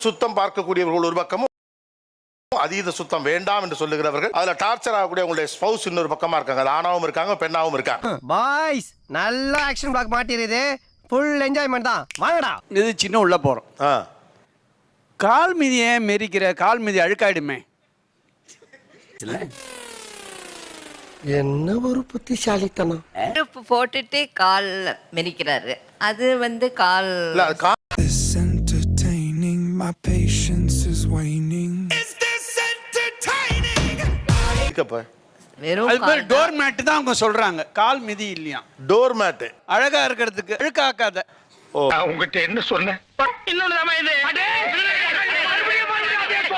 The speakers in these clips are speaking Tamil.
சுத்தம் பார்க்கக்கூடியவர்கள் ஒரு பக்கமும் அதீத சுத்தம் வேண்டாம் என்று சொல்லுகிறவர்கள். அதுல டார்ச்சர் ஆகக்கூடிய உங்களுடைய ஸ்பௌஸ் இன்னொரு பக்கமா இருக்காங்க. அது ஆணாவும் இருக்காங்க பெண்ணாவும் இருக்காங்க. பாய்ஸ் நல்ல ஆக்ஷன் பிளாக் மாட்டிருது ஃபுல் என்ஜாய்மெண்ட் தான். வாங்கடா. இது சின்ன உள்ள போகிறோம் ஆ. கால் மிதியை மெரிக்கிற கால் மிதி அழுக்காயிடுமே. இல்லை. என்ன ஒரு புத்திசாலித்தனம். போட்டுட்டு கால் மிதிக்கிறாரு. அது வந்து கால் My patience is waning. இருக்கப்ப வெறும் அது பேர் கால் டோர் மேட்டு தான் அவங்க சொல்றாங்க. கால் மிதி இல்லையா டோர் மேட்டு அழகா இருக்கிறதுக்கு அழுக்காக்காத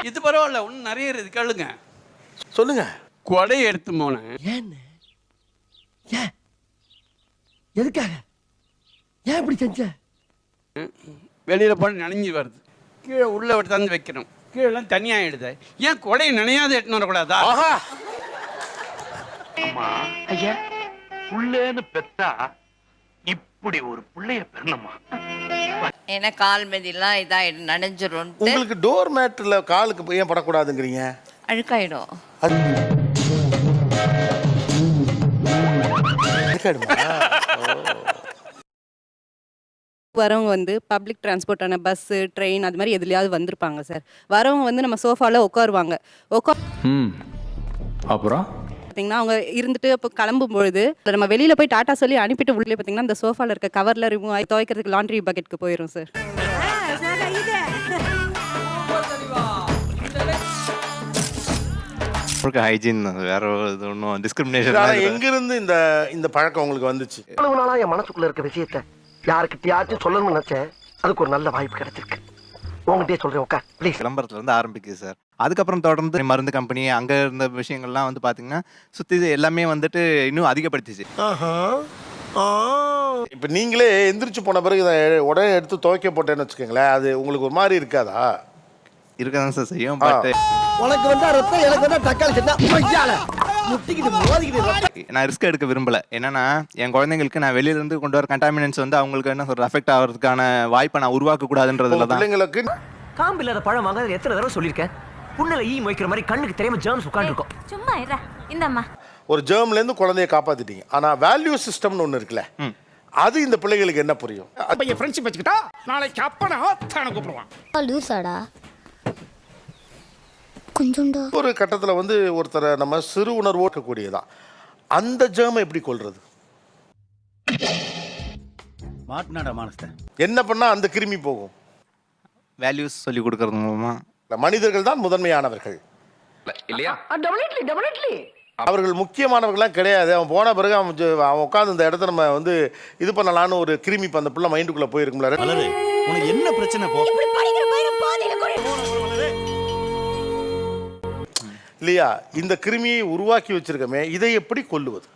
இது. பரவாயில்ல இன்னும் நிறைய இருக்கு கேளுங்க. சொல்லுங்க. கொடையை எடுத்து போனேன். ஏன்னு? ஏன்? எதுக்காக? ஏன் இப்படி செஞ்ச? வெளியில போன நனைஞ்சு வருது. கீழே உள்ள தந்து வைக்கணும். கீழே தனியாயிடுது. ஏன் கொடையை நினையாத எடுத்துன்னு வரக்கூடாதா? ஆஹா! புள்ளேன்னு பெத்தா இப்படி ஒரு புள்ளைய பெறணுமா? ஏன்னா கால் மிதிலாம் இதாயிடும் நனைஞ்சிரும்ட்டு. உங்களுக்கு டோர் மேட்ல காலுக்கு ஏன் படக்கூடாதுங்கிறீங்க? அழுக்காயிடும்? வரவங்க வந்து பப்ளிக் டிரான்ஸ்போர்ட்டான பஸ்ஸு ட்ரெயின் அது மாதிரி எதுலையாவது வந்திருப்பாங்க சார் வரவங்க வந்து நம்ம சோஃபாவில் உட்காருவாங்க. உட்கார் ம். அப்புறம்? பார்த்தீங்கன்னா அவங்க இருந்துட்டு இப்போ கிளம்பும் பொழுது நம்ம வெளியில் போய் டாட்டா சொல்லி அனுப்பிட்டு உள்ளே பார்த்தீங்கன்னா அந்த சோஃபாவில் இருக்க கவரில் ரிமூவ் ஆகி துவைக்கிறதுக்கு லாண்ட்ரி பக்கெட்டுக்கு போயிடும் சார் உங்களுக்கு ஹைஜீன் வேற இது ஒன்றும் டிஸ்கிரிமினேஷன் எங்கிருந்து இந்த இந்த பழக்கம் உங்களுக்கு வந்துச்சு? இவ்வளவு நாளா என் மனசுக்குள்ள இருக்க விஷயத்த யாருக்கிட்டயாச்சும் சொல்லணும்னு நினைச்சேன். அதுக்கு ஒரு நல்ல வாய்ப்பு கிடைச்சிருக்கு. உங்ககிட்டயே சொல்றேன் உட்கார் ப்ளீஸ் விளம்பரத்துல இருந்து ஆரம்பிக்குது சார். அதுக்கப்புறம் தொடர்ந்து மருந்து கம்பெனி அங்க இருந்த விஷயங்கள்லாம் வந்து பாத்தீங்கன்னா சுத்தி இது எல்லாமே வந்துட்டு இன்னும் அதிகப்படுத்திச்சு. இப்ப நீங்களே எந்திரிச்சு போன பிறகு இதை உடனே எடுத்து துவைக்க போட்டேன்னு வச்சுக்கோங்களேன் அது உங்களுக்கு ஒரு மாதிரி இருக்காதா? இருக்கதான் சார் செய்யும் பட் உனக்கு வந்தா ரத்தம் எனக்கு வந்தா தக்காளி சட்னா நான் ரிஸ்க் எடுக்க விரும்பல. என்னன்னா என் குழந்தைங்களுக்கு நான் வெளியில இருந்து கொண்டு வர கண்டாமினன்ஸ் வந்து அவங்களுக்கு என்ன சொல்ற அஃபெக்ட் ஆகிறதுக்கான வாய்ப்பை நான் உருவாக்க கூடாதுன்றதுல தான். பிள்ளைங்களுக்கு காம்பு இல்லாத பழம் வாங்க எத்தனை தடவை சொல்லியிருக்கேன்? புண்ணுல ஈ மொய்க்கிற மாதிரி கண்ணுக்கு தெரியாம ஜேர்ம்ஸ் உட்காந்துருக்கும் சும்மா இருடா. இந்தம்மா. ஒரு இருந்து குழந்தைய காப்பாத்திட்டீங்க. ஆனா வேல்யூ சிஸ்டம்னு ஒண்ணு இருக்குல்ல அது இந்த பிள்ளைகளுக்கு என்ன புரியும்? அப்ப என் ஃப்ரெண்ட்ஷிப் வச்சுக்கிட்டா நாளைக்கு அப்ப நான் தான கூப்பிடுவான் லூசாடா கொஞ்சோண்டா ஒரு கட்டத்துல வந்து ஒருத்தரை நம்ம சிறு உணர்வு ஓட்டக்கூடியதான் அந்த ஜேர்மை எப்படி கொள்றது மாட்டினாடா மானஸ்த என்ன பண்ணா அந்த கிருமி போகும்? வேல்யூஸ் சொல்லி கொடுக்கறது மூலமா. மனிதர்கள் தான் முதன்மையானவர்கள். இல்லையா? அவர்கள் முக்கியமானவர்கள்லாம் கிடையாது. அவன் போன பிறகு அவன் ஜ- அவன் உட்காந்து இந்த இடத்த நம்ம வந்து இது பண்ணலான்னு ஒரு கிருமி இப்ப அந்த பிள்ளை மைண்டுக்குள்ள போயிருக்கும்ல. மலரு உனக்கு என்ன பிரச்சனை போ? இல்லையா? இந்த கிருமியை உருவாக்கி வச்சிருக்கமே இதை எப்படி கொல்லுவது?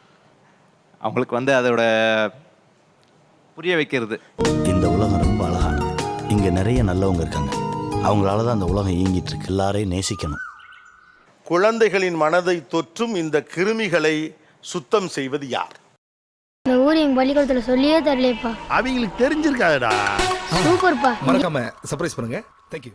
அவங்களுக்கு வந்து அதோட புரிய வைக்கிறது. இந்த உலகம் ரொம்ப அழகானது இங்க நிறைய நல்லவங்க இருக்காங்க. அவங்களால தான் அந்த உலகம் இயங்கிட்டு இருக்கு எல்லாரையும் நேசிக்கணும். குழந்தைகளின் மனதை தொற்றும் இந்த கிருமிகளை சுத்தம் செய்வது யார்? இந்த ஊர் எங்க பள்ளிக்கூடத்துல சொல்லியே தரலையப்பா. அவங்களுக்கு தெரிஞ்சிருக்காதடா. சூப்பர்ப்பா. மறக்காம சர்ப்ரைஸ் பண்ணுங்க. தேங்க்யூ